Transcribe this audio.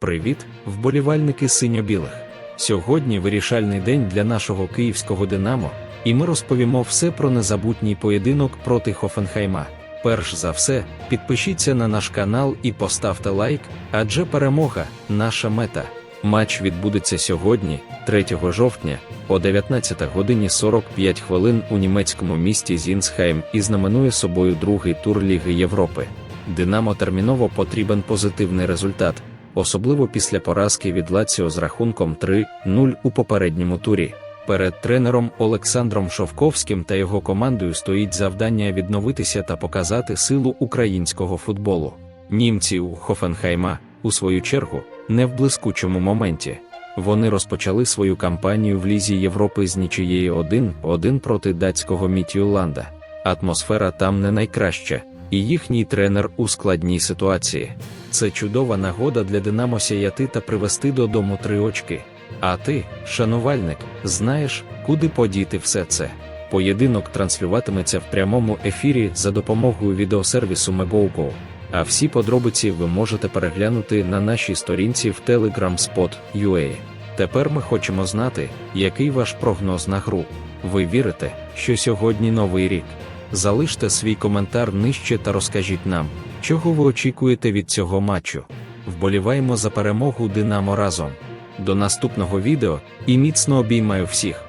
Привіт, вболівальники синьо-білих. Сьогодні вирішальний день для нашого київського Динамо, і ми розповімо все про незабутній поєдинок проти Хофенхайма. Перш за все, підпишіться на наш канал і поставте лайк, адже перемога наша мета. Матч відбудеться сьогодні, 3 жовтня, о 19 годині 45 хвилин у німецькому місті Зінсхайм і знаменує собою другий тур Ліги Європи. Динамо терміново потрібен позитивний результат, особливо після поразки від Лаціо з рахунком 3-0 у попередньому турі. Перед тренером Олександром Шовковським та його командою стоїть завдання відновитися та показати силу українського футболу. Німці у Хофенхайма, у свою чергу, не в блискучому моменті. Вони розпочали свою кампанію в Лізі Європи з нічиєю 1-1 проти датського Мітюланда. Атмосфера там не найкраща, і їхній тренер у складній ситуації. Це чудова нагода для Динамо сяяти та привести додому три очки. А ти, шанувальник, знаєш, куди подіти все це. Поєдинок транслюватиметься в прямому ефірі за допомогою відеосервісу MeGoGo. А всі подробиці ви можете переглянути на нашій сторінці в Telegram Spot.ua. Тепер ми хочемо знати, який ваш прогноз на гру. Ви вірите, що сьогодні новий рік? Залиште свій коментар нижче та розкажіть нам, чого ви очікуєте від цього матчу. Вболіваємо за перемогу Динамо разом. До наступного відео і міцно обіймаю всіх.